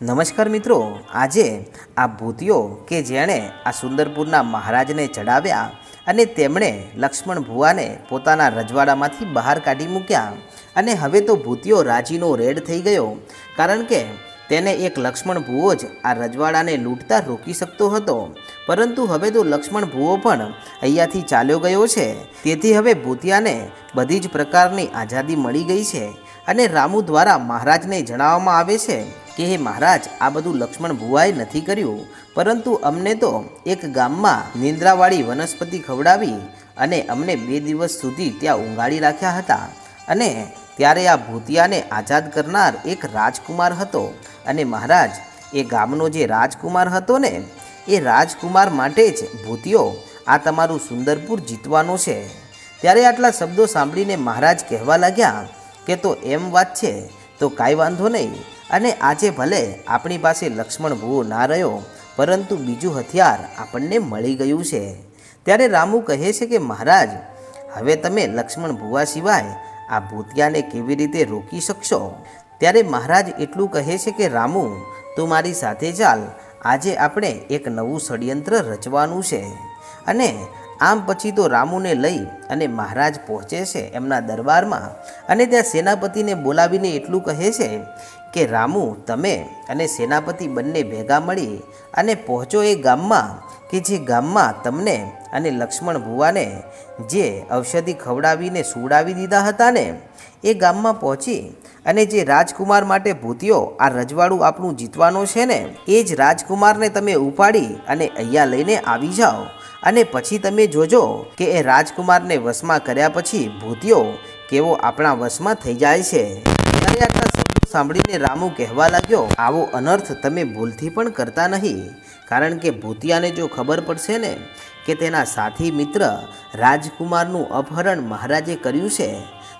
નમસ્કાર મિત્રો, આજે આ ભૂતિઓ કે જેણે આ સુંદરપુરના મહારાજને ચડાવ્યા અને તેમણે લક્ષ્મણ ભુવાને પોતાના રજવાડામાંથી બહાર કાઢી મૂક્યા અને હવે તો ભૂતિઓ રાજીનો રેડ થઈ ગયો, કારણ કે તેને એક લક્ષ્મણ ભુવો જ આ રજવાડાને લૂંટતા રોકી શકતો હતો. પરંતુ હવે તો લક્ષ્મણ ભુવો પણ અહીંયાથી ચાલ્યો ગયો છે. તેથી હવે ભૂતિયાને બધી જ પ્રકારની આઝાદી મળી ગઈ છે અને રામુ દ્વારા મહારાજને જણાવવામાં આવે છે કે, હે મહારાજ, આ બધું લક્ષ્મણ ભુવાએ નથી કર્યું, પરંતુ અમને તો એક ગામમાં નિંદ્રાવાળી વનસ્પતિ ખવડાવી અને અમને બે દિવસ સુધી ત્યાં ઊંઘાડી રાખ્યા હતા. અને ત્યારે આ ભૂતિયાને આઝાદ કરનાર એક રાજકુમાર હતો. અને મહારાજ, એ ગામનો જે રાજકુમાર હતો ને, એ રાજકુમાર માટે જ ભૂતિયો આ તમારું સુંદરપુર જીતવાનો છે. ત્યારે આટલા શબ્દો સાંભળીને મહારાજ કહેવા લાગ્યા કે, તો એમ વાત છે, તો કાંઈ વાંધો નહીં અને આજે ભલે આપણી પાસે લક્ષ્મણ ભૂવો ના રહ્યો, પરંતુ બીજું હથિયાર આપણને મળી ગયું છે. ત્યારે રામુ કહે છે કે, મહારાજ, હવે તમે લક્ષ્મણ ભુવા સિવાય આ ભૂતિયાને કેવી રીતે રોકી શકશો? ત્યારે મહારાજ એટલું કહે છે કે, રામુ, તું મારી સાથે ચાલ. આજે આપણે એક નવું ષડયંત્ર રચવાનું છે. અને આમ પછી તો રામુને લઈ અને મહારાજ પહોંચે છે એમના દરબારમાં અને ત્યાં સેનાપતિને બોલાવીને એટલું કહે છે કે, રામુ, તમે અને સેનાપતિ બંને ભેગા મળી અને પહોંચો એ ગામમાં કે જે ગામમાં તમને અને લક્ષ્મણ ભુવાને જે ઔષધિ ખવડાવીને સુવડાવી દીધા હતા ને, એ ગામમાં પહોંચી અને જે રાજકુમાર માટે ભૂતિયો આ રજવાડું આપણું જીતવાનું છે ને, એ જ રાજકુમારને તમે ઉપાડી અને અહીંયા લઈને આવી જાઓ અને પછી તમે જોજો કે એ રાજકુમારને વશમાં કર્યા પછી ભૂતિયો કેવો આપણા વશમાં થઈ જાય છે. આટલા શબ્દો સાંભળીને રામુ કહેવા લાગ્યો, આવો અનર્થ તમે ભૂલથી પણ કરતા નહીં. કારણ કે ભૂતિયાને જો ખબર પડશે ને કે તેના સાથી મિત્ર રાજકુમારનું અપહરણ મહારાજે કર્યું છે,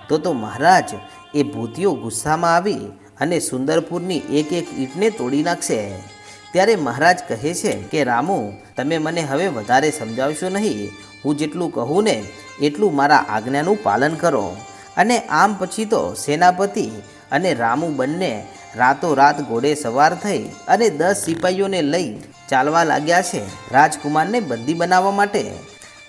તો તો મહારાજ એ ભૂતિયો ગુસ્સામાં આવી અને સુંદરપુરની એક એક ઈંટને તોડી નાખશે. ત્યારે મહારાજ કહે છે કે, રામુ, તમે મને હવે વધારે સમજાવશો નહીં. હું જેટલું કહું ને, એટલું મારા આજ્ઞાનું પાલન કરો. અને આમ પછી તો સેનાપતિ અને રામુ બંને રાતોરાત ઘોડે સવાર થઈ અને દસ સિપાહીઓને લઈ ચાલવા લાગ્યા છે રાજકુમારને બંદી બનાવવા માટે.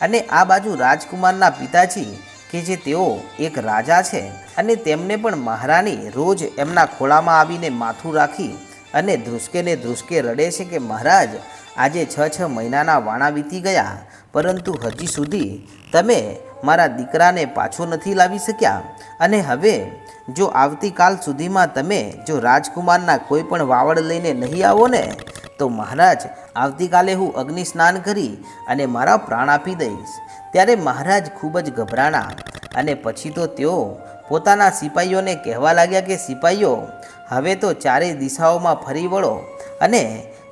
અને આ બાજુ રાજકુમારના પિતાજી કે જે તેઓ એક રાજા છે અને તેમને પણ મહારાણી રોજ એમના ખોળામાં આવીને માથું રાખી અને ધ્રુસકે ને ધ્રુસકે રડે છે કે મહારાજ, આજે છ છ મહિનાના વાણા વીતી ગયા, પરંતુ હજી સુધી તમે મારા દીકરાને પાછો નથી લાવી શક્યા. અને હવે, જો આવતીકાલ સુધીમાં તમે જો રાજકુમારના કોઈ પણ વાવડ લઈને નહીં આવો ને, તો મહારાજ, આવતીકાલે હું અગ્નિ સ્નાન કરી અને મારા પ્રાણ આપી દઈશ. ત્યારે મહારાજ ખૂબ જ ગભરાણા. અને પછી તો તેઓ પોતાના સિપાહીઓને કહેવા લાગ્યા કે સિપાહીઓ હવે તો ચારેય દિશાઓમાં ફરી વળો અને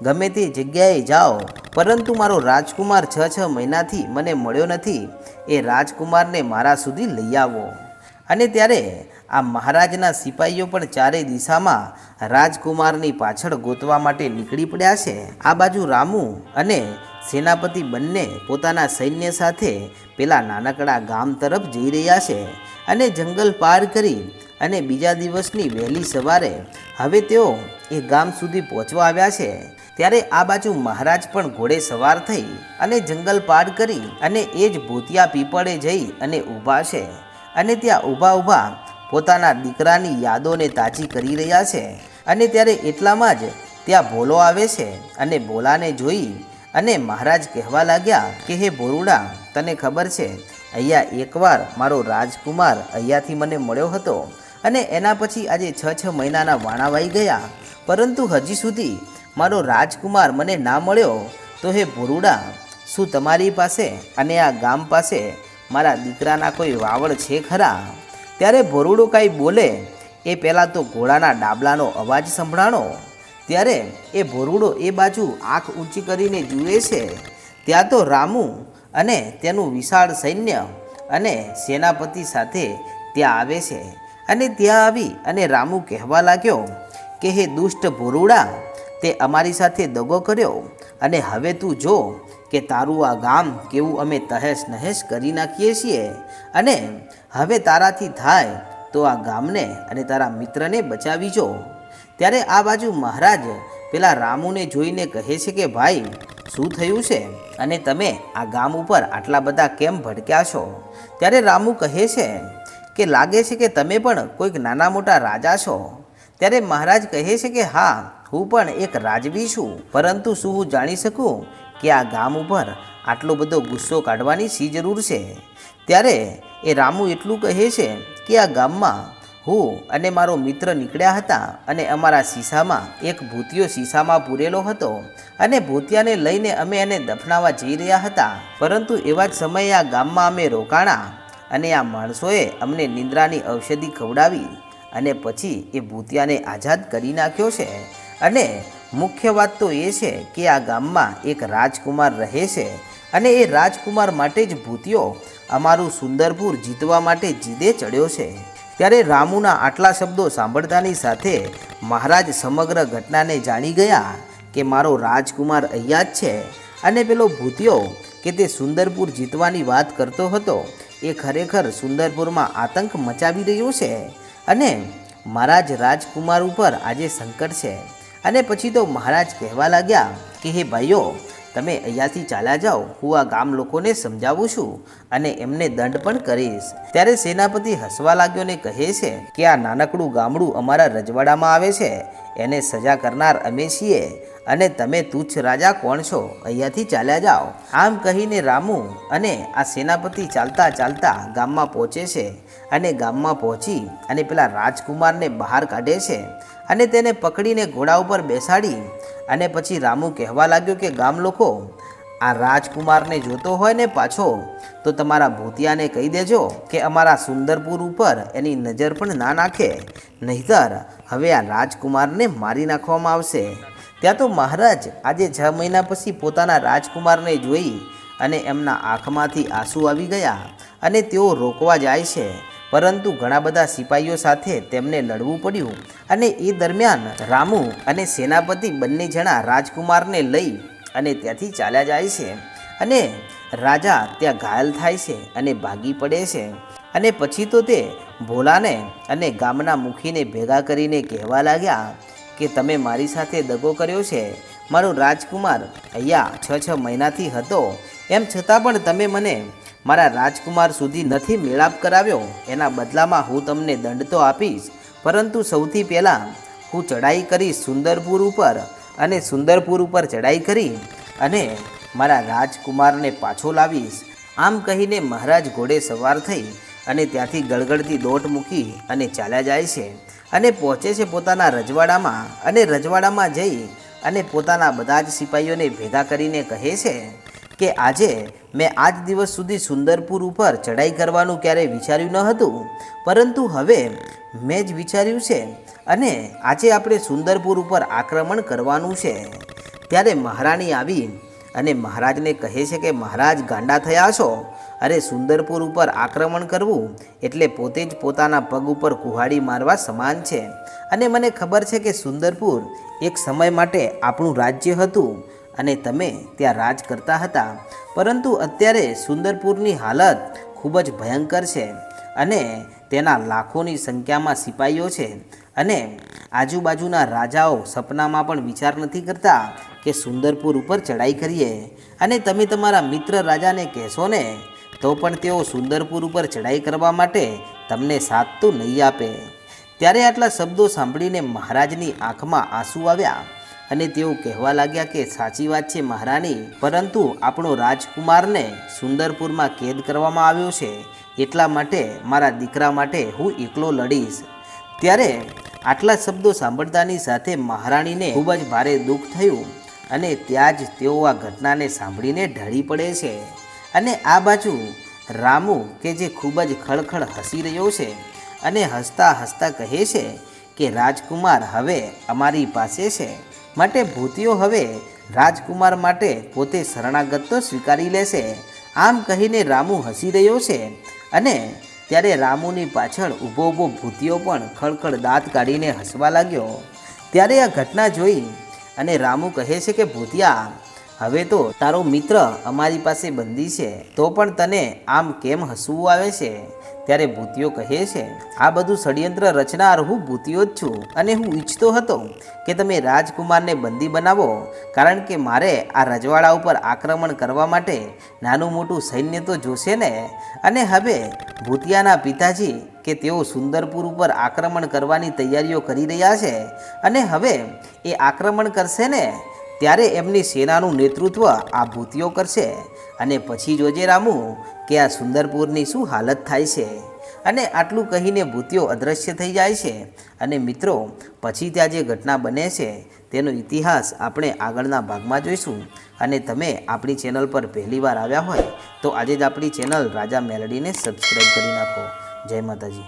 ગમે તે જગ્યાએ જાઓ, પરંતુ મારો રાજકુમાર છ છ મહિનાથી મને મળ્યો નથી, એ રાજકુમારને મારા સુધી લઈ આવો. અને ત્યારે આ મહારાજના સિપાહીઓ પણ ચારેય દિશામાં રાજકુમારની પાછળ ગોતવા માટે નીકળી પડ્યા છે. આ બાજુ રામુ અને સેનાપતિ બંને પોતાના સૈન્ય સાથે પેલા નાનકડા ગામ તરફ જઈ રહ્યા છે અને જંગલ પાર કરી અને બીજા દિવસની વહેલી સવારે હવે તેઓ એ ગામ સુધી પહોંચવા આવ્યા છે. ત્યારે આ બાજુ મહારાજ પણ ઘોડે સવાર થઈ અને જંગલ પાર કરી અને એ જ ભૂતિયા પીપળે જઈ અને ઊભા છે. અને ત્યાં ઊભા ઊભા પોતાના દીકરાની યાદોને તાજી કરી રહ્યા છે. અને ત્યારે એટલામાં જ ત્યાં ભોલો આવે છે અને ભોલાને જોઈ અને મહારાજ કહેવા લાગ્યા કે, હે ભોરુડા, તને ખબર છે, અહીંયા એકવાર મારો રાજકુમાર અહીંયાથી મને મળ્યો હતો. અને એના પછી આજે છ છ મહિનાના વાણાવાઈ ગયા. પરંતુ હજી સુધી મારો રાજકુમાર મને ના મળ્યો, તો હે ભોરુડા, શું તમારી પાસે અને આ ગામ પાસે મારા દીકરાના કોઈ વાવડ છે ખરા? ત્યારે ભોરુડો કાંઈ બોલે, એ પહેલાં તો ઘોડાના ડાબલાનો અવાજ સંભળાણો. ત્યારે એ ભોરુડો એ બાજુ આંખ ઊંચી કરીને જુએ છે. ત્યાં તો રામુ અને તેનું વિશાળ સૈન્ય અને સેનાપતિ સાથે ત્યાં આવે છે. અને ત્યાં આવી અને રામુ કહેવા લાગ્યો કે, હે દુષ્ટ ભોરુડા, તે અમારી સાથે દગો કર્યો અને હવે તું જો કે તારું આ ગામ કેવું અમે તહેશ નહેશ કરી નાખીએ છીએ અને હવે તારાથી થાય તો આ ગામને અને તારા મિત્રને બચાવી જો. ત્યારે આ બાજુ મહારાજ પેલા રામુને જોઈને કહે છે કે, ભાઈ, શું થયું છે? અને તમે આ ગામ ઉપર આટલા બધા કેમ ભડક્યા છો? ત્યારે રામુ કહે છે કે લાગે છે કે તમે પણ કોઈક નાના મોટા રાજા છો? ત્યારે મહારાજ કહે છે કે હા, હું પણ એક રાજવી છું. પરંતુ શું હું જાણી શકું કે આ ગામ ઉપર આટલો બધો ગુસ્સો કાઢવાની સી જરૂર છે? ત્યારે એ રામુ એટલું કહે છે કે આ ગામમાં હું અને મારો મિત્ર નીકળ્યા હતા અને અમારા શીશામાં એક ભૂતિયો શીશામાં પૂરેલો હતો અને ભૂતિયાને લઈને અમે એને દફનાવા જઈ રહ્યા હતા. પરંતુ એવા જ સમયે આ ગામમાં અમે રોકાણા અને આ માણસોએ અમને નિંદ્રાની ઔષધિ ખવડાવી અને પછી એ ભૂતિયાને આઝાદ કરી નાખ્યો છે. અને મુખ્ય વાત તો એ છે કે આ ગામમાં એક રાજકુમાર રહે છે અને એ રાજકુમાર માટે જ ભૂતિયો અમારું સુંદરપુર જીતવા માટે જીદે ચડ્યો છે. ત્યારે રામુના આટલા શબ્દો સાંભળતાની સાથે મહારાજ સમગ્ર ઘટનાને જાણી ગયા કે મારો રાજકુમાર અહીંયા જ છે. અને પેલો ભૂતિયો કે તે સુંદરપુર જીતવાની વાત કરતો હતો એ ખરેખર સુંદરપુરમાં આતંક મચાવી રહ્યો છે અને મારા જ રાજકુમાર ઉપર આજે સંકટ છે. અને પછી તો મહારાજ કહેવા લાગ્યા કે, હે ભાઈઓ તમે અહીંયાથી ચાલ્યા જાઓ, હું આ ગામ લોકોને સમજાવું છું અને એમને દંડ પણ કરીશ. ત્યારે સેનાપતિ હસવા લાગ્યો ને કહે છે કે આ નાનકડું ગામડું અમારા રજવાડામાં આવે છે. એને સજા કરનાર અમે છીએ અને તમે તુચ્છ રાજા કોણ છો? અહીંયાથી ચાલ્યા જાઓ. આમ કહીને રામુ અને આ સેનાપતિ ચાલતા ચાલતા ગામમાં પહોંચે છે અને ગામમાં પહોંચી અને પેલા રાજકુમારને બહાર કાઢે છે અને તેને પકડીને ઘોડા ઉપર બેસાડી અને પછી રામુ કહેવા લાગ્યો કે, ગામ લોકો, આ રાજકુમારને જોતો હોય ને પાછો, તો તમારા ભૂતિયાને કહી દેજો કે અમારા સુંદરપુર ઉપર એની નજર પણ ના નાખે. નહીતર હવે આ રાજકુમારને મારી નાખવામાં આવશે. ત્યાં તો મહારાજ આજે છ મહિના પછી પોતાના રાજકુમારને જોઈ અને એમના આંખમાંથી આંસુ આવી ગયા અને તેઓ રોકવા જાય છે. પરંતુ ઘણા બધા સિપાહીઓ સાથે તેમને લડવું પડ્યું અને એ દરમિયાન રામુ અને સેનાપતિ બંને જણા રાજકુમારને લઈ અને ત્યાંથી ચાલ્યા જાય છે અને રાજા ત્યાં ઘાયલ થાય છે અને ભાગી પડે છે. અને પછી તો તે ભોલાને અને ગામના મુખીને ભેગા કરીને કહેવા લાગ્યા કે તમે મારી સાથે દગો કર્યો છે. મારો રાજકુમાર અહીંયા છ છ મહિનાથી હતો. એમ છતાં પણ તમે મને મારા રાજકુમાર સુધી નથી મેળાપ કરાવ્યો. એના બદલામાં હું તમને દંડ તો આપીશ. પરંતુ સૌથી પહેલાં હું ચડાઈ કરીશ સુંદરપુર ઉપર અને સુંદરપુર ઉપર ચડાઈ કરી અને મારા રાજકુમારને પાછો લાવીશ. આમ કહીને મહારાજ ઘોડે સવાર થઈ અને ત્યાંથી ગળગળતી દોટ મૂકી અને ચાલ્યા જાય છે અને પહોંચે છે પોતાના રજવાડામાં અને રજવાડામાં જઈ અને પોતાના બધા જ સિપાહીઓને ભેગા કરીને કહે છે કે આજે મેં આજ દિવસ સુધી સુંદરપુર ઉપર ચડાઈ કરવાનું ક્યારેય વિચાર્યું ન હતું. પરંતુ હવે મેં જ વિચાર્યું છે અને આજે આપણે સુંદરપુર ઉપર આક્રમણ કરવાનું છે. ત્યારે મહારાણી આવી અને મહારાજને કહે છે કે, મહારાજ, ગાંડા થયા છો? અરે, સુંદરપુર ઉપર આક્રમણ કરવું એટલે પોતે જ પોતાના પગ ઉપર કુહાડી મારવા સમાન છે. અને મને ખબર છે કે સુંદરપુર એક સમય માટે આપણું રાજ્ય હતું. અને તમે ત્યાં રાજ કરતા હતા. પરંતુ અત્યારે સુંદરપુરની હાલત ખૂબ જ ભયંકર છે અને તેના લાખોની સંખ્યામાં સિપાહીઓ છે અને આજુબાજુના રાજાઓ સપનામાં પણ વિચાર નથી કરતા કે સુંદરપુર ઉપર ચડાઈ કરીએ. અને તમે તમારા મિત્ર રાજાને કહેશો ને, તો પણ તેઓ સુંદરપુર ઉપર ચડાઈ કરવા માટે તમને સાથ તો નહીં આપે. ત્યારે આટલા શબ્દો સાંભળીને મહારાજની આંખમાં આંસુ આવ્યા. અને તેઓ કહેવા લાગ્યા કે સાચી વાત છે મહારાણી, પરંતુ આપણો રાજકુમારને સુંદરપુરમાં કેદ કરવામાં આવ્યો છે, એટલા માટે મારા દીકરા માટે હું એકલો લડીશ. ત્યારે આટલા શબ્દો સાંભળતાની સાથે મહારાણીને ખૂબ જ ભારે દુઃખ થયું અને ત્યાં જ તેઓ આ ઘટનાને સાંભળીને ઢળી પડે છે. અને આ બાજુ રામુ કે જે ખૂબ જ ખળખળ હસી રહ્યો છે અને હસતા હસતા કહે છે કે, રાજકુમાર હવે અમારી પાસે છે. માટે ભૂતિઓ હવે રાજકુમાર માટે પોતે શરણાગત તો સ્વીકારી લેશે. આમ કહીને રામુ હસી રહ્યો છે અને ત્યારે રામુની પાછળ ઊભો ઊભો ભૂતિઓ પણ ખળખળ દાંત કાઢીને હસવા લાગ્યો. ત્યારે આ ઘટના જોઈ અને રામુ કહે છે કે, ભૂતિયા હવે તો તારો મિત્ર અમારી પાસે બંદી છે, તો પણ તને આમ કેમ હસવું આવે છે? ત્યારે ભૂતિયો કહે છે, આ બધું ષડયંત્ર રચનાર હું ભૂતિયો જ છું અને હું ઈચ્છતો હતો કે તમે રાજકુમારને બંદી બનાવો, કારણ કે મારે આ રજવાડા ઉપર આક્રમણ કરવા માટે નાનું મોટું સૈન્ય તો જોશે ને? અને હવે ભૂતિયાના પિતાજી કે તેઓ સુંદરપુર ઉપર આક્રમણ કરવાની તૈયારીઓ કરી રહ્યા છે, અને હવે એ આક્રમણ કરશે ને? ત્યારે એમની સેનાનું નેતૃત્વ આ ભૂતિઓ કરશે અને પછી જોજે રામુ કે આ સુંદરપુરની શું હાલત થાય છે. અને આટલું કહીને ભૂતિઓ અદૃશ્ય થઈ જાય છે અને મિત્રો, પછી ત્યાં જે ઘટના બને છે તેનો ઇતિહાસ આપણે આગળના ભાગમાં જોઈશું. અને તમે આપણી ચેનલ પર પહેલીવાર આવ્યા હોય તો આજે જ આપણી ચેનલ રાજા મેલડીને સબસ્ક્રાઈબ કરી નાખો. જય માતાજી.